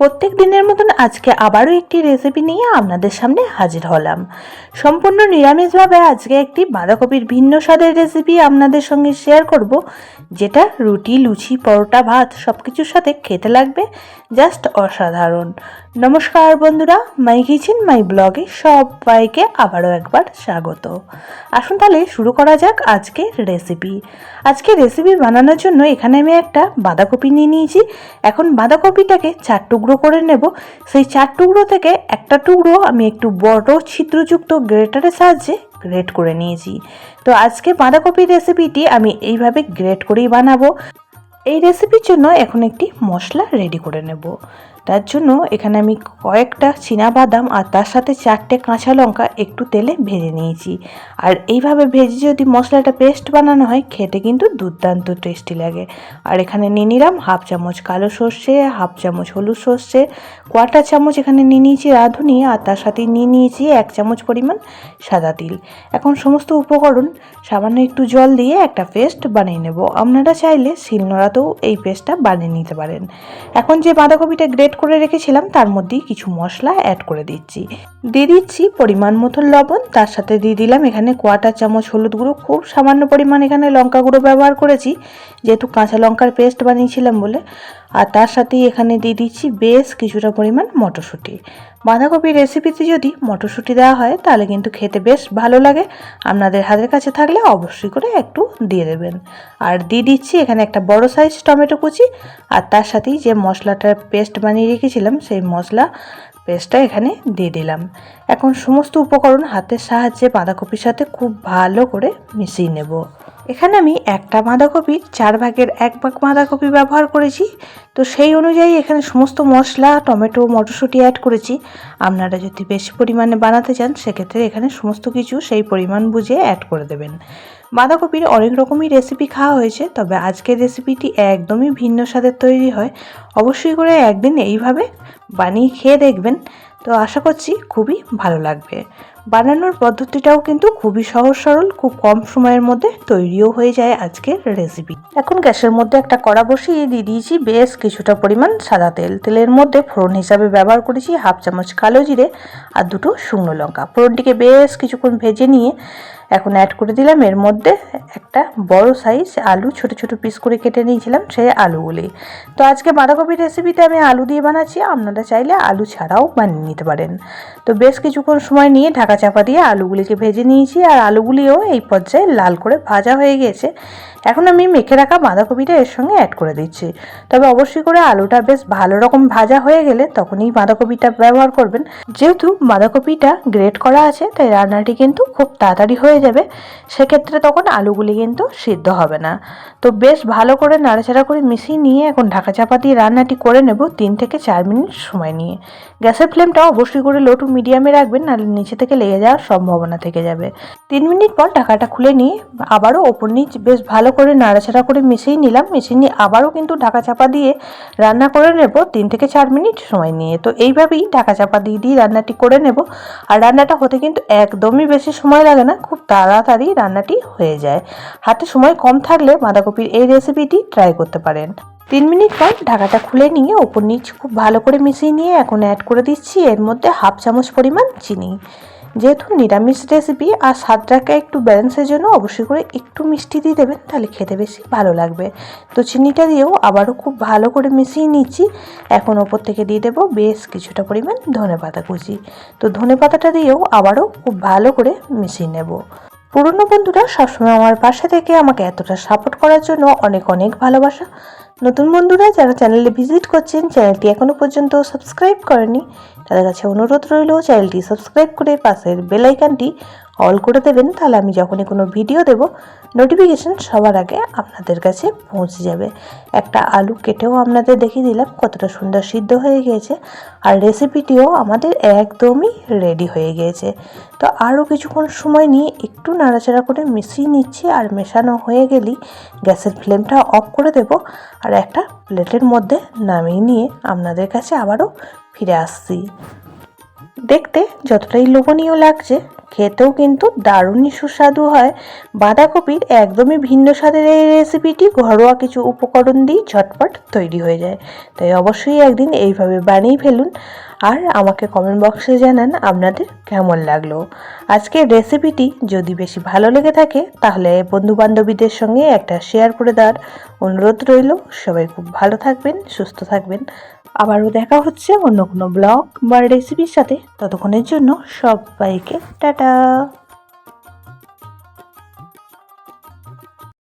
প্রত্যেক দিনের মতন আজকে আবারও একটি রেসিপি নিয়ে আপনাদের সামনে হাজির হলাম। সম্পূর্ণ নিরামিষভাবে আজকে একটি বাঁধাকপির ভিন্ন স্বাদের রেসিপি আপনাদের সঙ্গে শেয়ার করব, যেটা রুটি, লুচি, পরোটা, ভাত সব কিছুর সাথে খেতে লাগবে জাস্ট অসাধারণ। নমস্কার বন্ধুরা মাই কিচেন মাই ব্লগে সবাইকে আবারও একবার স্বাগত। আসুন তাহলে শুরু করা যাক আজকের রেসিপি আজকে রেসিপি বানানোর জন্য এখানে আমি একটা বাঁধাকপি নিয়ে নিয়েছি। এখন বাঁধাকপিটাকে চার টুকরো করে নেব। সেই চার টুকরো থেকে একটা টুকরো আমি একটু বড় ছিদ্রযুক্ত গ্রেটারের সাহায্যে গ্রেট করে নিয়েছি। তো আজকে বাঁধাকপির রেসিপিটি আমি এইভাবে গ্রেট করেই বানাবো। এই রেসিপির জন্য এখন একটি মশলা রেডি করে নেব। তার জন্য এখানে আমি কয়েকটা বাদাম আর তার সাথে চারটে কাঁচা লঙ্কা একটু তেলে ভেজে নিয়েছি। আর এইভাবে ভেজে যদি মশলাটা পেস্ট বানানো হয়, খেতে কিন্তু দুর্দান্ত টেস্টি লাগে। আর এখানে নিয়ে নিলাম হাফ চামচ কালো সর্ষে, হাফ চামচ হলুদ সর্ষে কোয়াটার চামচ এখানে নিয়ে নিয়েছি রাঁধুনি আর তার সাথে নিয়ে নিয়েছি এক চামচ পরিমাণ সাদা তিল। এখন সমস্ত উপকরণ সামান্য একটু জল দিয়ে একটা পেস্ট বানিয়ে নেব। আপনারা চাইলে শিলনোড়াতেও এই পেস্টটা বানিয়ে নিতে পারেন। এখন যে বাঁধাকপিটা গ্রেট করে রেখেছিলাম, তার মধ্যেই কিছু মশলা অ্যাড করে দিচ্ছি। দিয়ে দিচ্ছি পরিমাণ মতো লবণ, তার সাথে দিয়ে দিলাম এখানে কোয়াটার চামচ হলুদ গুঁড়ো, খুব সামান্য পরিমাণ এখানে লঙ্কা গুঁড়ো ব্যবহার করেছি, যেহেতু কাঁচা লঙ্কার পেস্ট বানিয়েছিলাম বলে। আর তার সাথেই এখানে দিয়ে দিচ্ছি বেশ কিছুটা পরিমাণ মটরশুঁটি। বাঁধাকপির রেসিপিতে যদি মটরশুঁটি দেওয়া হয়, তাহলে কিন্তু খেতে বেশ ভালো লাগে। আপনাদের হাতের কাছে থাকলে অবশ্যই করে একটু দিয়ে দেবেন। আর দিয়ে দিচ্ছি এখানে একটা বড় সাইজ টমেটো কুচি। আর তার সাথেই যে মশলাটার পেস্ট বানিয়ে রেখেছিলাম, সেই মশলা পেস্টটা এখানে দিয়ে দিলাম। এখন সমস্ত উপকরণ হাতের সাহায্যে বাঁধাকপির সাথে খুব ভালো করে মিশিয়ে নেব। এখানে আমি একটা বাঁধাকপির চার ভাগের এক ভাগ বাঁধাকপি ব্যবহার করেছি। তো সেই অনুযায়ী এখানে সমস্ত মশলা, টমেটো, মটরশুঁটি অ্যাড করেছি। আপনারা যদি বেশি পরিমাণে বানাতে চান, সেক্ষেত্রে এখানে সমস্ত কিছু সেই পরিমাণ বুঝে অ্যাড করে দেবেন। বাঁধাকপির অনেক রকমই রেসিপি খাওয়া হয়েছে, তবে আজকের রেসিপিটি একদমই ভিন্ন স্বাদের তৈরি হয়। অবশ্যই করে একদিন এইভাবে বানিয়ে খেয়ে দেখবেন। তো আশা করছি খুবই ভালো লাগবে। বানানোর পদ্ধতিটাও কিন্তু খুবই সহজ সরল, খুব কম সময়ের মধ্যে তৈরিও হয়ে যায় আজকের রেসিপি এখন গ্যাসের মধ্যে একটা কড়া বসিয়ে দিয়ে দিয়েছি বেশ কিছুটা পরিমাণ সাদা তেল। তেলের মধ্যে ফোড়ন হিসাবে ব্যবহার করেছি হাফ চামচ কালো জিরে আর দুটো শুকনো লঙ্কা। ফোড়নটিকে বেশ কিছুক্ষণ ভেজে নিয়ে এখন অ্যাড করে দিলাম। এর মধ্যে একটা বড় সাইজ আলু, ছোট ছোট পিস করে কেটে নিয়েছিলাম সেই আলুগুলি। তো আজকে বাঁধাকপির রেসিপিতে আমি আলু দিয়ে বানাচ্ছি। আপনারা চাইলে আলু ছাড়াও বানিয়ে নিতে পারেন। তো বেশ কিছুক্ষণ সময় নিয়ে ঢাকা চাপা দিয়ে আলুগুলিকে ভেজে নিয়েছি আর আলুগুলিও এই পর্যায়ে লাল করে ভাজা হয়ে গেছে। এখন আমি মেখে রাখা বাঁধাকপিটা এর সঙ্গে অ্যাড করে দিচ্ছি। তবে অবশ্যই করে আলুটা বেশ ভালো রকম ভাজা হয়ে গেলে তখনই বাঁধাকপিটা ব্যবহার করবেন। যেহেতু বাঁধাকপিটা গ্রেট করা আছে, তাই রান্নাটি কিন্তু খুব তাড়াতাড়ি হয়ে যাবে, সেক্ষেত্রে তখন আলুগুলি কিন্তু সিদ্ধ হবে না। তো বেশ ভালো করে নাড়াচাড়া করে মিশিয়ে নিয়ে এখন ঢাকা চাপা দিয়ে রান্নাটি করে নেব তিন থেকে চার মিনিট সময় নিয়ে। গ্যাসের ফ্লেমটা অবশ্যই করে লো টু মিডিয়ামে রাখবেন, নাহলে নিচে থেকে লেগে যাওয়ার সম্ভাবনা থেকে যাবে। তিন মিনিট পর ঢাকাটা খুলে নিয়ে আবারও ওপর নিচ বেশ ভালো করে নাড়াচাড়া করে মিশিয়ে নিলাম, মিশিয়ে নিয়ে আবারও কিন্তু ঢাকা চাপা দিয়ে রান্না করে নেব তিন থেকে চার মিনিট সময় নিয়ে। তো এইভাবেই ঢাকা চাপা দিয়ে দিয়ে রান্নাটি করে নেব। আর রান্নাটা হতে কিন্তু একদমই বেশি সময় লাগে না, খুব তাড়াতাড়ি রান্নাটি হয়ে যায়। হাতে সময় কম থাকলে বাঁধাকপির এই রেসিপিটি ট্রাই করতে পারেন। তিন মিনিট পর ঢাকাটা খুলে নিয়ে ওপর নিচ খুব ভালো করে মিশিয়ে নিয়ে এখন অ্যাড করে দিচ্ছি। এর মধ্যে হাফ চামচ পরিমাণ চিনি। যেহেতু নিরামিষ রেসিপি আর স্বাদটাকে একটু ব্যালেন্সের জন্য অবশ্যই করে একটু মিষ্টি দিয়ে দেবেন, তাহলে খেতে বেশি ভালো লাগবে। তো চিনিটা দিয়েও আবারও খুব ভালো করে মিশিয়ে নিচ্ছি। এখন ওপর থেকে দিয়ে দেবো বেশ কিছুটা পরিমাণ ধনে পাতা কুচি। তো ধনে পাতাটা দিয়েও আবারও খুব ভালো করে মিশিয়ে নেব। পুরনো বন্ধুরা সবসময় আমার পাশে থেকে আমাকে এতটা সাপোর্ট করার জন্য অনেক অনেক ভালোবাসা। নতুন বন্ধুরা, যারা চ্যানেলে ভিজিট করছেন চ্যানেলটি এখনও পর্যন্ত সাবস্ক্রাইব করেনি তাদের কাছে অনুরোধ রইল চ্যানেলটি সাবস্ক্রাইব করে পাশের বেলাইকানটি অল করে দেবেন, তাহলে আমি যখনই কোনো ভিডিও দেব নোটিফিকেশান সবার আগে আপনাদের কাছে পৌঁছে যাবে। একটা আলু কেটেও আপনাদের দেখিয়ে দিলাম কতটা সুন্দর সিদ্ধ হয়ে গিয়েছে, আর রেসিপিটিও আমাদের একদমই রেডি হয়ে গিয়েছে। তো আরও কিছুক্ষণ সময় নিয়ে একটু নাড়াচাড়া করে মিশিয়ে নিচ্ছি, আর মেশানো হয়ে গেলেই গ্যাসের ফ্লেমটা অফ করে দেব, আর একটা প্লেটের মধ্যে নামিয়ে নিয়ে আপনাদের কাছে আবারও ফিরে আসছি। দেখতে যতটাই লোভনীয় লাগছে খেতেও কিন্তু দারুণই সুস্বাদু হয়। বাঁধাকপির একদমই ভিন্ন স্বাদের এই রেসিপিটি ঘরোয়া কিছু উপকরণ দিয়ে ঝটপট তৈরি হয়ে যায়। তাই অবশ্যই একদিন এইভাবে বানিয়ে ফেলুন। আর আমাকে কমেন্ট বক্সে জানান আপনাদের কেমন লাগল। আজকের রেসিপিটি যদি বেশি ভালো লেগে থাকে, তাহলে বন্ধু বান্ধবীদের সঙ্গে একটা শেয়ার করে দেওয়ার অনুরোধ রইল। সবাই খুব ভালো থাকবেন, সুস্থ থাকবেন। আবারও দেখা হচ্ছে অন্য কোনো ব্লগ বা রেসিপির সাথে। ততক্ষণের জন্য সবাইকে টাটা।